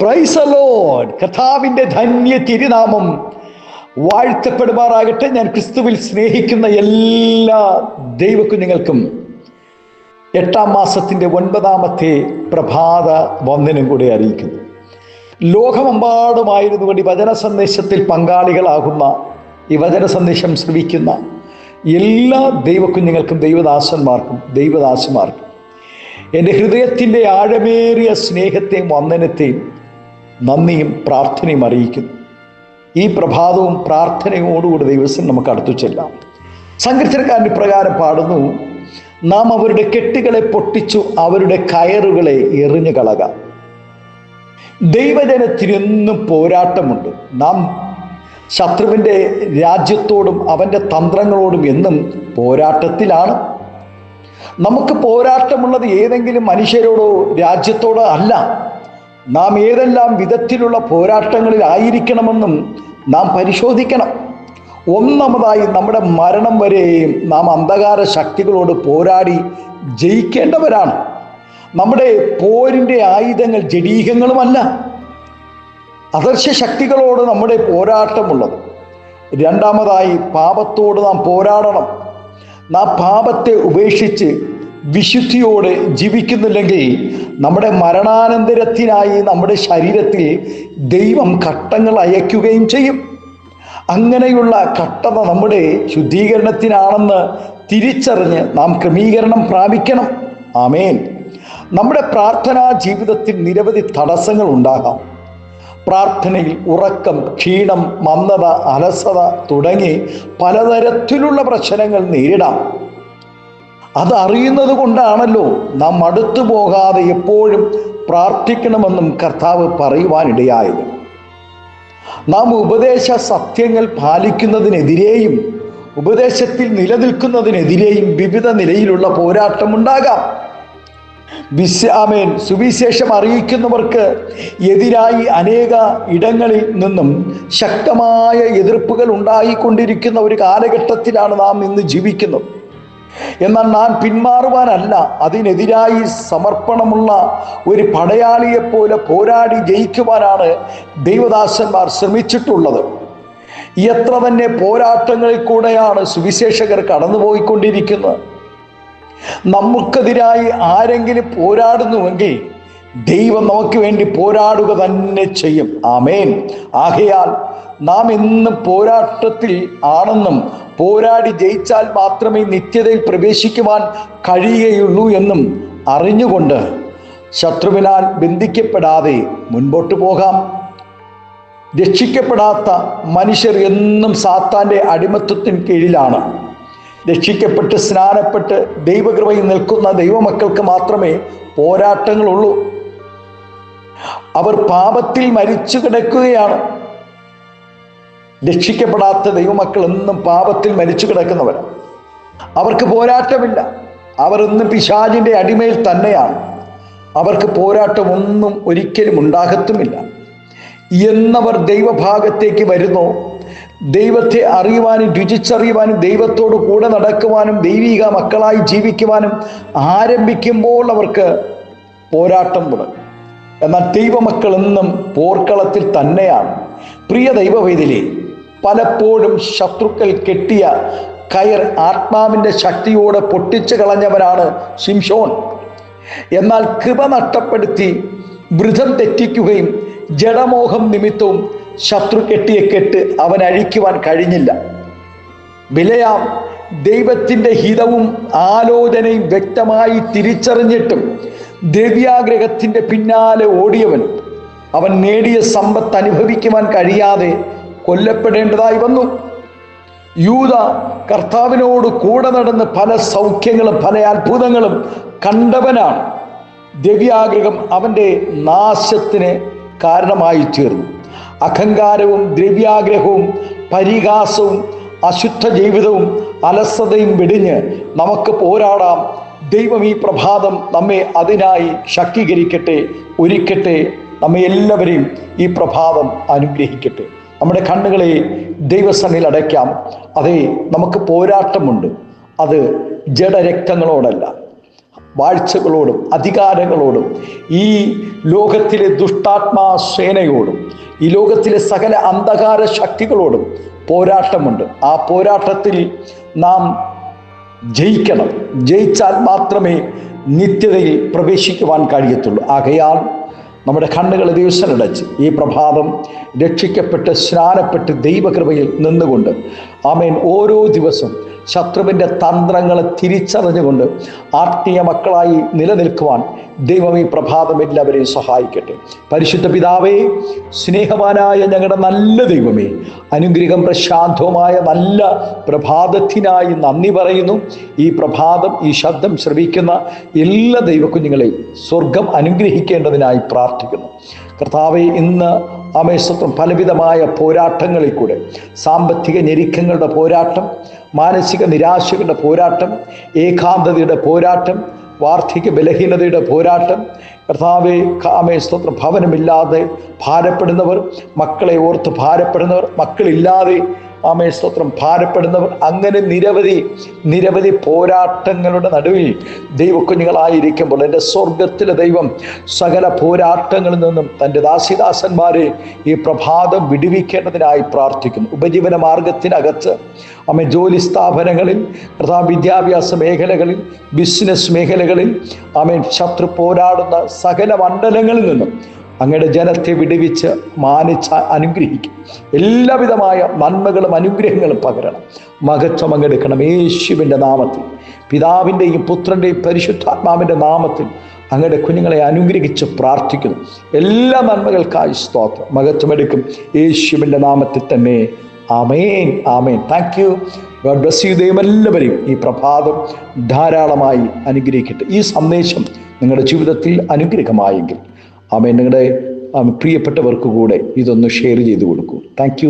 പ്രൈസലോഡ് കഥാവിന്റെ ധന്യ തിരുനാമം വാഴ്ത്തപ്പെടുമാറാകട്ടെ. ഞാൻ ക്രിസ്തുവിൽ സ്നേഹിക്കുന്ന എല്ലാ ദൈവക്കുഞ്ഞുങ്ങൾക്കും എട്ടാം മാസത്തിന്റെ ഒൻപതാമത്തെ പ്രഭാത വന്ദനം കൂടെ അറിയിക്കുന്നു. ലോകമെമ്പാടുമായിരുന്നു കൊണ്ട് ഈ വചന സന്ദേശത്തിൽ പങ്കാളികളാകുന്ന ഈ വചന സന്ദേശം ശ്രവിക്കുന്ന എല്ലാ ദൈവക്കുഞ്ഞുങ്ങൾക്കും ദൈവദാസന്മാർക്കും ദൈവദാസിമാർക്കും എന്റെ ഹൃദയത്തിന്റെ ആഴമേറിയ സ്നേഹത്തെയും വന്ദനത്തെയും നന്ദിയും പ്രാർത്ഥനയും അറിയിക്കുന്നു. ഈ പ്രഭാതവും പ്രാർത്ഥനയോടുകൂടി ദൈവസം നമുക്ക് അടുത്തു ചെല്ലാം. സങ്കീർത്തനക്കാരന്റെ പ്രകാരം പാടുന്നു നാം അവരുടെ കെട്ടുകളെ പൊട്ടിച്ചു അവരുടെ കയറുകളെ എറിഞ്ഞു കളക. ദൈവജനത്തിനെന്നും പോരാട്ടമുണ്ട്. നാം ശത്രുവിന്റെ രാജ്യത്തോടും അവന്റെ തന്ത്രങ്ങളോടും എന്നും പോരാട്ടത്തിലാണ്. നമുക്ക് പോരാട്ടമുള്ളത് ഏതെങ്കിലും മനുഷ്യരോടോ രാജ്യത്തോടോ അല്ല. നാം ഏതെല്ലാം വിധത്തിലുള്ള പോരാട്ടങ്ങളിലായിരിക്കണമെന്നും നാം പരിശോധിക്കണം. ഒന്നാമതായി നമ്മുടെ മരണം വരെയും നാം അന്ധകാര ശക്തികളോട് പോരാടി ജയിക്കേണ്ടവരാണ്. നമ്മുടെ പോരിന്റെ ആയുധങ്ങൾ ജഡീകങ്ങളുമല്ല. അദർശ ശക്തികളോട് നമ്മുടെ പോരാട്ടമുള്ളത്. രണ്ടാമതായി പാപത്തോട് നാം പോരാടണം. നാം പാപത്തെ ഉപേക്ഷിച്ച് വിശുദ്ധിയോടെ ജീവിക്കുന്നില്ലെങ്കിൽ നമ്മുടെ മരണാനന്തരത്തിനായി നമ്മുടെ ശരീരത്തിൽ ദൈവം ഘട്ടങ്ങൾ അയക്കുകയും ചെയ്യും. അങ്ങനെയുള്ള ഘട്ടത നമ്മുടെ ശുദ്ധീകരണത്തിനാണെന്ന് തിരിച്ചറിഞ്ഞ് നാം ക്രമീകരണം പ്രാപിക്കണം. ആമേൻ. നമ്മുടെ പ്രാർത്ഥനാ ജീവിതത്തിൽ നിരവധി തടസ്സങ്ങൾ ഉണ്ടാകാം. പ്രാർത്ഥനയിൽ ഉറക്കം ക്ഷീണം മന്ദത അലസത തുടങ്ങി പലതരത്തിലുള്ള പ്രശ്നങ്ങൾ നേരിടാം. അത് അറിയുന്നത് കൊണ്ടാണല്ലോ നാം അടുത്തു പോകാതെ എപ്പോഴും പ്രാർത്ഥിക്കണമെന്നും കർത്താവ് പറയുവാനിടയായത്. നാം ഉപദേശ സത്യങ്ങൾ പാലിക്കുന്നതിനെതിരെയും ഉപദേശത്തിൽ നിലനിൽക്കുന്നതിനെതിരെയും വിവിധ നിലയിലുള്ള പോരാട്ടമുണ്ടാകാം. വിശ്വാമേൻ സുവിശേഷം അറിയിക്കുന്നവർക്ക് എതിരായി അനേക ഇടങ്ങളിൽ നിന്നും ശക്തമായ എതിർപ്പുകൾ ഉണ്ടായിക്കൊണ്ടിരിക്കുന്ന ഒരു കാലഘട്ടത്തിലാണ് നാം ഇന്ന് ജീവിക്കുന്നത്. എന്നാൽ ഞാൻ പിന്മാറുവാനല്ല. അതിനെതിരായി സമർപ്പണമുള്ള ഒരു പടയാളിയെപ്പോലെ പോരാടി ജയിക്കുവാനാണ് ദൈവദാസന്മാർ ശ്രമിച്ചിട്ടുള്ളത്. എത്ര തന്നെ പോരാട്ടങ്ങളിൽ കൂടെയാണ് സുവിശേഷകർ കടന്നുപോയിക്കൊണ്ടിരിക്കുന്നത്. നമുക്കെതിരായി ആരെങ്കിലും പോരാടുന്നുവെങ്കിൽ ദൈവം നമുക്ക് വേണ്ടി പോരാടുക തന്നെ ചെയ്യും. ആമേൻ. ആകയാൽ നാം ഇന്ന് പോരാട്ടത്തിൽ ആണെന്നും പോരാടി ജയിച്ചാൽ മാത്രമേ നിത്യതയിൽ പ്രവേശിക്കുവാൻ കഴിയുകയുള്ളൂ എന്നും അറിഞ്ഞുകൊണ്ട് ശത്രുവിനാൽ ബന്ധിക്കപ്പെടാതെ മുൻപോട്ട് പോകാം. രക്ഷിക്കപ്പെടാത്ത മനുഷ്യർ എന്നും സാത്താന്റെ അടിമത്വത്തിന് കീഴിലാണ്. രക്ഷിക്കപ്പെട്ട് സ്നാനപ്പെട്ട് ദൈവകൃപയിൽ നിൽക്കുന്ന ദൈവമക്കൾക്ക് മാത്രമേ പോരാട്ടങ്ങളുള്ളൂ. അവർ പാപത്തിൽ മരിച്ചു കിടക്കുകയാണ്. രക്ഷിക്കപ്പെടാത്ത ദൈവമക്കൾ എന്നും പാപത്തിൽ മരിച്ചു കിടക്കുന്നവർ. അവർക്ക് പോരാട്ടമില്ല. അവർ ഇന്ന് പിശാജിന്റെ അടിമയിൽ തന്നെയാണ്. അവർക്ക് പോരാട്ടമൊന്നും ഒരിക്കലും ഉണ്ടാകത്തുമില്ല. എന്നവർ ദൈവഭാഗത്തേക്ക് വരുന്നു. ദൈവത്തെ അറിയുവാനും രുചിച്ചറിയുവാനും ദൈവത്തോട് കൂടെ നടക്കുവാനും ദൈവിക മക്കളായി ജീവിക്കുവാനും ആരംഭിക്കുമ്പോൾ അവർക്ക് പോരാട്ടം തുടങ്ങും. എന്നാൽ ദൈവമക്കൾ എന്നും പോർക്കളത്തിൽ തന്നെയാണ്. പ്രിയ ദൈവവേദിലെ പലപ്പോഴും ശത്രുക്കൾ കെട്ടിയ കയർ ആത്മാവിന്റെ ശക്തിയോടെ പൊട്ടിച്ചു കളഞ്ഞവനാണ് ശിംഷോൻ എന്നാൽ കൃപ നഷ്ടപ്പെടുത്തി വൃതം തെറ്റിക്കുകയും ജഡമോഹം നിമിത്തവും ശത്രു കെട്ടിയ കെട്ട് അവൻ അഴിക്കുവാൻ കഴിഞ്ഞില്ല. വിലയാം ദൈവത്തിന്റെ ഹിതവും ആലോചനയും വ്യക്തമായി തിരിച്ചറിഞ്ഞിട്ടും ദ്രവ്യാഗ്രഹത്തിന്റെ പിന്നാലെ ഓടിയവൻ അവൻ നേടിയ സമ്പത്ത് അനുഭവിക്കുവാൻ കഴിയാതെ കൊല്ലപ്പെടേണ്ടതായി വന്നു. യൂത കർത്താവിനോട് കൂടെ നടന്ന് പല സൗഖ്യങ്ങളും പല അത്ഭുതങ്ങളും കണ്ടവനാണ്. ദ്രവ്യാഗ്രഹം അവന്റെ നാശത്തിന് കാരണമായി തീർന്നു. അഹങ്കാരവും ദ്രവ്യാഗ്രഹവും പരിഹാസവും അശുദ്ധ ജീവിതവും അലസതയും വെടിഞ്ഞ് നമുക്ക് പോരാടാം. ദൈവം ഈ പ്രഭാതം നമ്മെ അതിനായി ശക്തീകരിക്കട്ടെ ഒരുക്കട്ടെ. നമ്മെ എല്ലാവരെയും ഈ പ്രഭാതം അനുഗ്രഹിക്കട്ടെ. നമ്മുടെ കണ്ണുകളെ ദൈവസന്നിൽ അടയ്ക്കാം. അതെ നമുക്ക് പോരാട്ടമുണ്ട്. അത് ജഡരക്തങ്ങളോടല്ല വാഴ്ചകളോടും അധികാരങ്ങളോടും ഈ ലോകത്തിലെ ദുഷ്ടാത്മാ സേനയോടും ഈ ലോകത്തിലെ സകല അന്ധകാര ശക്തികളോടും പോരാട്ടമുണ്ട്. ആ പോരാട്ടത്തിൽ നാം ജയിക്കണം. ജയിച്ചാൽ മാത്രമേ നിത്യതയിൽ പ്രവേശിക്കുവാൻ കഴിയത്തുള്ളൂ. ആകയാൽ നമ്മുടെ കണ്ണുകൾ ദിവസമടച്ച് ഈ പ്രഭാതം രക്ഷിക്കപ്പെട്ട് സ്നാനപ്പെട്ട് ദൈവകൃപയിൽ നിന്നുകൊണ്ട് ആമേൻ. ഓരോ ദിവസം ശത്രുവിന്റെ തന്ത്രങ്ങളെ തിരിച്ചറിഞ്ഞുകൊണ്ട് ആത്മീയ മക്കളായി നിലനിൽക്കുവാൻ ദൈവം ഈ പ്രഭാതം എല്ലാവരെയും സഹായിക്കട്ടെ. പരിശുദ്ധ പിതാവേ സ്നേഹവാനായ ഞങ്ങളുടെ നല്ല ദൈവമേ അനുഗ്രഹം പ്രശാന്തവുമായ നല്ല പ്രഭാതത്തിനായി നന്ദി പറയുന്നു. ഈ പ്രഭാതം ഈ ശബ്ദം ശ്രവിക്കുന്ന എല്ലാ ദൈവക്കുഞ്ഞുങ്ങളെയും സ്വർഗം അനുഗ്രഹിക്കേണ്ടതിനായി പ്രാർത്ഥിക്കുന്നു. കർത്താവെ ഇന്ന് അമേശ്വത്വം പലവിധമായ പോരാട്ടങ്ങളിൽ കൂടെ സാമ്പത്തിക ഞെരുക്കങ്ങളുടെ പോരാട്ടം മാനസിക നിരാശകളുടെ പോരാട്ടം ഏകാന്തതയുടെ പോരാട്ടം വാർദ്ധക്യ ബലഹീനതയുടെ പോരാട്ടം കർത്താവെ കാമേ സ്തോത്ര. ഭവനമില്ലാതെ ഭാരപ്പെടുന്നവർ മക്കളെ ഓർത്ത് ഭാരപ്പെടുന്നവർ മക്കളില്ലാതെ ആമേ സ്തോത്രം ഭാരപ്പെടുന്നവർ. അങ്ങനെ നിരവധി നിരവധി പോരാട്ടങ്ങളുടെ നടുവിൽ ദൈവക്കുഞ്ഞുങ്ങളായിരിക്കുമ്പോൾ എന്റെ സ്വർഗത്തിലെ ദൈവം സകല പോരാട്ടങ്ങളിൽ നിന്നും തന്റെ ദാസിദാസന്മാരെ ഈ പ്രഭാതം വിടുവിക്കേണ്ടതിനായി പ്രാർത്ഥിക്കുന്നു. ഉപജീവന മാർഗത്തിനകത്ത് അമ്മ ജോലി സ്ഥാപനങ്ങളിൽ പ്രധാന വിദ്യാഭ്യാസ മേഖലകളിൽ ബിസിനസ് മേഖലകളിൽ അമ്മ ശത്രു പോരാടുന്ന സകല മണ്ഡലങ്ങളിൽ നിന്നും അങ്ങയുടെ ജനത്തെ വിടുവിച്ച് മാനിച്ച് അനുഗ്രഹിക്കും. എല്ലാവിധമായ നന്മകളും അനുഗ്രഹങ്ങളും പകരണം. മഹത്വം അങ്ങെടുക്കണം യേശുവിന്റെ നാമത്തിൽ പിതാവിന്റെയും പുത്രന്റെയും പരിശുദ്ധാത്മാവിന്റെ നാമത്തിൽ അങ്ങയുടെ കുഞ്ഞുങ്ങളെ അനുഗ്രഹിച്ച് പ്രാർത്ഥിക്കുന്നു. എല്ലാ നന്മകൾക്കായി സ്തോത്രം. മഹത്വമെടുക്കും യേശുവിന്റെ നാമത്തിൽ തന്നെ. ആമേൻ. ആമേൻ. Thank you. God bless you ദൈവം എല്ലാവരെയും ഈ പ്രഭാതം ധാരാളമായി അനുഗ്രഹിക്കട്ടെ. ഈ സന്ദേശം നിങ്ങളുടെ ജീവിതത്തിൽ അനുഗ്രഹമായെങ്കിൽ. ആമേൻ. നിങ്ങളുടെ പ്രിയപ്പെട്ടവർക്ക് കൂടെ ഇതൊന്ന് ഷെയർ ചെയ്തു കൊടുക്കൂ. താങ്ക്